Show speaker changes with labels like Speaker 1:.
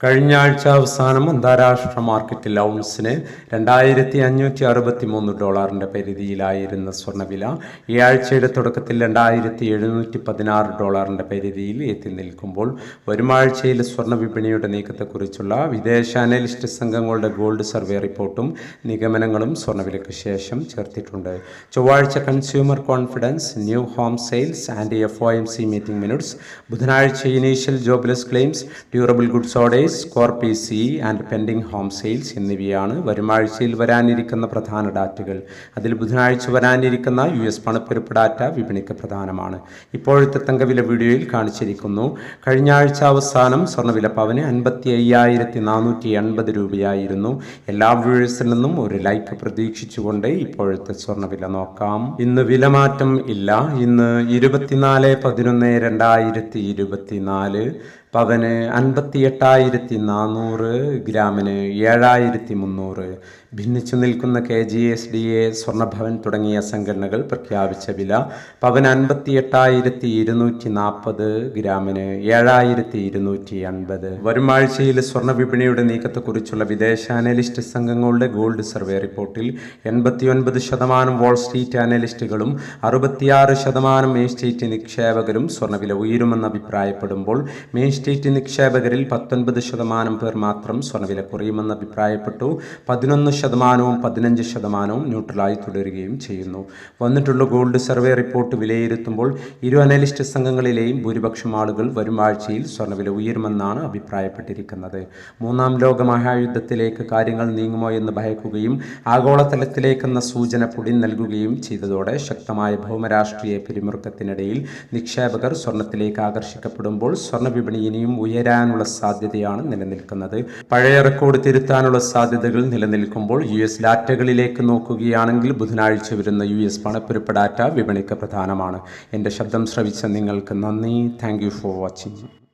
Speaker 1: കഴിഞ്ഞ ആഴ്ച അവസാനം അന്താരാഷ്ട്ര മാർക്കറ്റിൽ ഔൺസിന് രണ്ടായിരത്തി അഞ്ഞൂറ്റി അറുപത്തി മൂന്ന് ഡോളറിന്റെ പരിധിയിലായിരുന്ന സ്വർണവില ഈ ആഴ്ചയുടെ തുടക്കത്തിൽ രണ്ടായിരത്തി എഴുന്നൂറ്റി പതിനാറ് ഡോളറിന്റെ പരിധിയിൽ എത്തി നിൽക്കുമ്പോൾ വരുമാഴ്ചയിൽ സ്വർണ വിപണിയുടെ നീക്കത്തെക്കുറിച്ചുള്ള വിദേശ അനലിസ്റ്റ് സംഘങ്ങളുടെ ഗോൾഡ് സർവേ റിപ്പോർട്ടും നിഗമനങ്ങളും സ്വർണവിലയ്ക്ക് ശേഷം ചേർത്തിട്ടുണ്ട്. ചൊവ്വാഴ്ച consumer confidence new home sales and F O M C meeting minutes ബുധനാഴ്ച initial jobless claims durable goods orders core P C and pending home sales എന്നിവയാണ് വരുമാഴ്ചയിൽ വരാനിരിക്കുന്ന പ്രധാന ഡാറ്റകൾ. അതിൽ ബുധനാഴ്ച വരാനിരിക്കുന്ന യു എസ് പണപ്പെരുപ്പ് ഡാറ്റ വിപണിക്ക് പ്രധാനമാണ്. ഇപ്പോഴത്തെ തങ്കവില വീഡിയോയിൽ കാണിച്ചിരിക്കുന്നു. കഴിഞ്ഞ ആഴ്ച അവസാനം സ്വർണവില പവന് അൻപത്തി അയ്യായിരത്തി നാനൂറ്റി എൺപത് രൂപയായിരുന്നു. എല്ലാ വ്യൂഴ്സിൽ നിന്നും ഒരു ലൈക്ക് പ്രതീക്ഷിച്ചുകൊണ്ട് ഇപ്പോഴത്തെ സ്വർണവില നോക്കാം. ഇന്ന് വിലമാറ്റം ഇല്ല. ഇന്ന് ഇരുപത്തിനാല് പതിനൊന്ന് രണ്ടായിരത്തി ഇരുപത്തിനാല് പവന് അൻപത്തി എട്ടായിരത്തി നാനൂറ് ഗ്രാമിന് ഏഴായിരത്തി മുന്നൂറ് ഭിന്നിച്ചു നിൽക്കുന്ന K G S D A Swarnabhavan തുടങ്ങിയ സംഘടനകൾ പ്രഖ്യാപിച്ച വില പവന് അൻപത്തി എട്ടായിരത്തി ഇരുന്നൂറ്റി നാൽപ്പത് ഗ്രാമിന് ഏഴായിരത്തി ഇരുന്നൂറ്റി അൻപത് വരും ആഴ്ചയിൽ സ്വർണ വിപണിയുടെ നീക്കത്തെക്കുറിച്ചുള്ള വിദേശ അനലിസ്റ്റ് സംഘങ്ങളുടെ ഗോൾഡ് സർവേ റിപ്പോർട്ടിൽ എൺപത്തി ഒൻപത് ശതമാനം വാൾ സ്ട്രീറ്റ് അനലിസ്റ്റുകളും അറുപത്തിയാറ് ശതമാനം മെയിൻ സ്ട്രീറ്റ് നിക്ഷേപകരും സ്വർണവില ഉയരുമെന്ന് അഭിപ്രായപ്പെടുമ്പോൾ മെയിൻ സ്ട്രീറ്റ് നിക്ഷേപകരിൽ പത്തൊൻപത് ശതമാനം പേർ മാത്രം സ്വർണവില കുറയുമെന്ന് അഭിപ്രായപ്പെട്ടു. പതിനൊന്ന് ശതമാനവും പതിനഞ്ച് ശതമാനവും ന്യൂട്രലായി തുടരുകയും ചെയ്യുന്നു. വന്നിട്ടുള്ള ഗോൾഡ് സർവേ റിപ്പോർട്ട് വിലയിരുത്തുമ്പോൾ ഇരു അനലിസ്റ്റ് സംഘങ്ങളിലെയും ഭൂരിപക്ഷം ആളുകൾ വരും ആഴ്ചയിൽ സ്വർണവില ഉയരുമെന്നാണ് അഭിപ്രായപ്പെട്ടിരിക്കുന്നത്. മൂന്നാം ലോക മഹായുദ്ധത്തിലേക്ക് കാര്യങ്ങൾ നീങ്ങുമോ എന്ന് ഭയക്കുകയും ആഗോളതലത്തിലേക്കെന്ന സൂചന പൊടി നൽകുകയും ചെയ്തതോടെ ശക്തമായ ഭൗമരാഷ്ട്രീയ പിരിമുറുക്കത്തിനിടയിൽ നിക്ഷേപകർ സ്വർണത്തിലേക്ക് ആകർഷിക്കപ്പെടുമ്പോൾ സ്വർണ വിപണി ഇനിയും ഉയരാനുള്ള സാധ്യതയാണ് നിലനിൽക്കുന്നത്. പഴയ റെക്കോർഡ് തിരുത്താനുള്ള സാധ്യതകൾ നിലനിൽക്കുമ്പോൾ യു എസ് ഡാറ്റകളിലേക്ക് നോക്കുകയാണെങ്കിൽ ബുധനാഴ്ച വരുന്ന യു എസ് പണപ്പെരുപ്പ് ഡാറ്റ വിപണിക്ക് പ്രധാനമാണ്. എന്റെ ശബ്ദം ശ്രവിച്ച നിങ്ങൾക്ക് നന്ദി. Thank for watching.